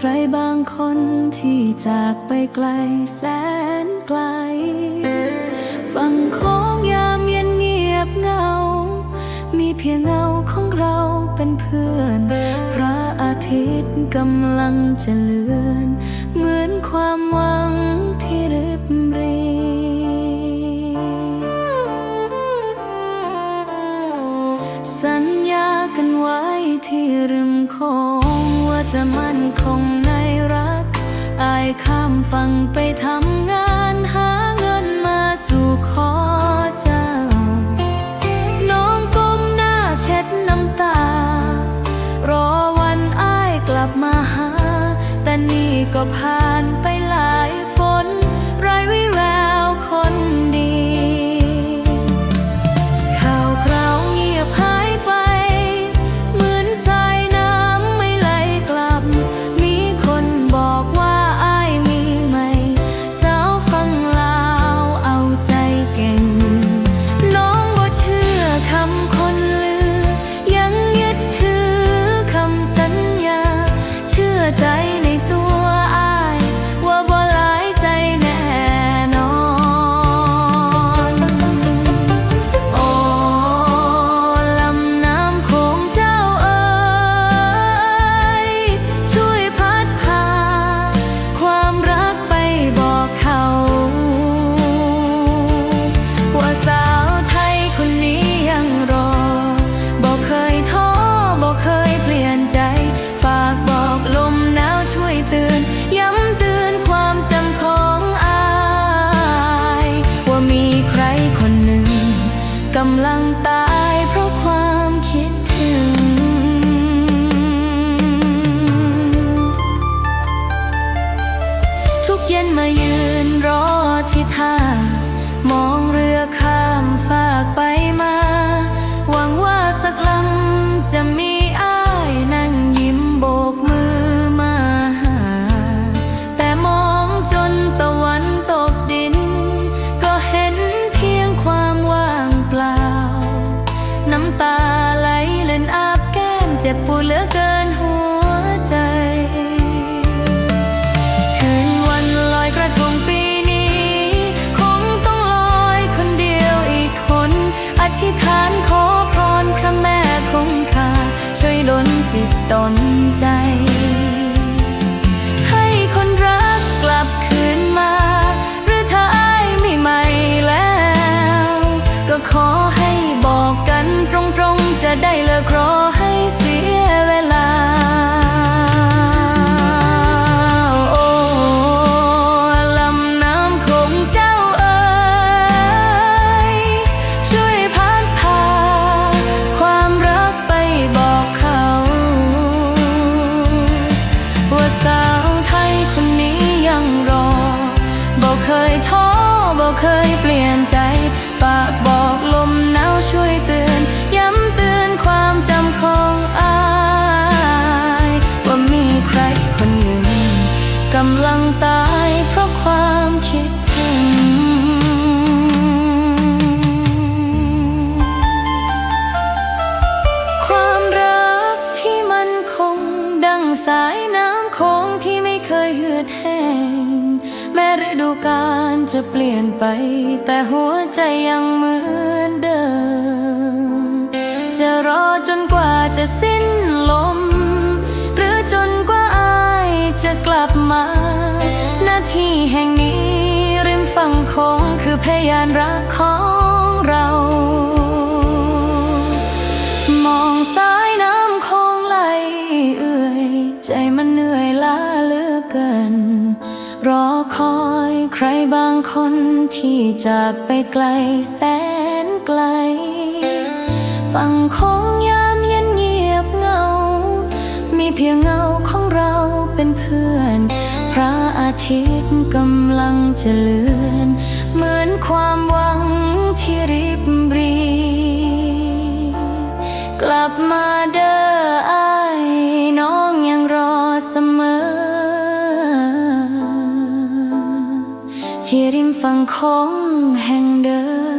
ใครบางคนที่จากไปไกลแสนไกล ฝั่งของยามเย็นเงียบเงา มีเพียงเงาของเราเป็นเพื่อน พระอาทิตย์กำลังจะเลือน เหมือนความหวัง จะมั่นคงในรัก อายข้ามฝั่งไปทำงานหาเงินมาสู่ขอเจ้า น้องก้มหน้าเช็ดน้ำตา รอวันอ้ายกลับมาหา แต่นี่ก็ผ่านไป กำลังตายเพราะความคิดถึง ทุกเย็นมายืนรอที่ท่ามองเรือข้ามฝากไปมา หวังว่าสักลำจะมีอา จ็บปวดเหลือเกินหัวใจ คืนวันลอยกระทงปีนี้ คงต้องลอยคนเดียวอีกคน อธิษฐานขอพรพระแม่คงคา ช่วยดลจิตตนใจ ให้คนรักกลับคืนมา หรือถ้าอ้ายไม่ใหม่แล้ว ก็ขอให้บอกกันตรงๆจะได้เลิกรอ เคยท้อบอกเคยเปลี่ยนใจ ฝากบอกลมหนาวช่วยเตือน ย้ำเตือนความจำของอายว่ามีใครคนหนึ่งกำลังตายเพราะความคิดถึงความรักที่มันคงดังสายน้ำโคงที่ไม่เคยเหือดแห้ง แม้ฤดูกาลจะเปลี่ยนไป แต่หัวใจยังเหมือนเดิม จะรอจนกว่าจะสิ้นลม หรือจนกว่าอายจะกลับมา หน้าที่แห่งนี้ริมฝั่งคงคือพยานรักของ อยใครบางคนที่จากไปไกลแสนไกล ฝั่งของยามเย็นเงียบเงา มีเพียงเงาของเราเป็นเพื่อน พระอาทิตย์กำลังจะเลือน เหมือนความหวังที่ริบรี กลับมาเด้ ที่ริมฝั่งของแห่งเดิม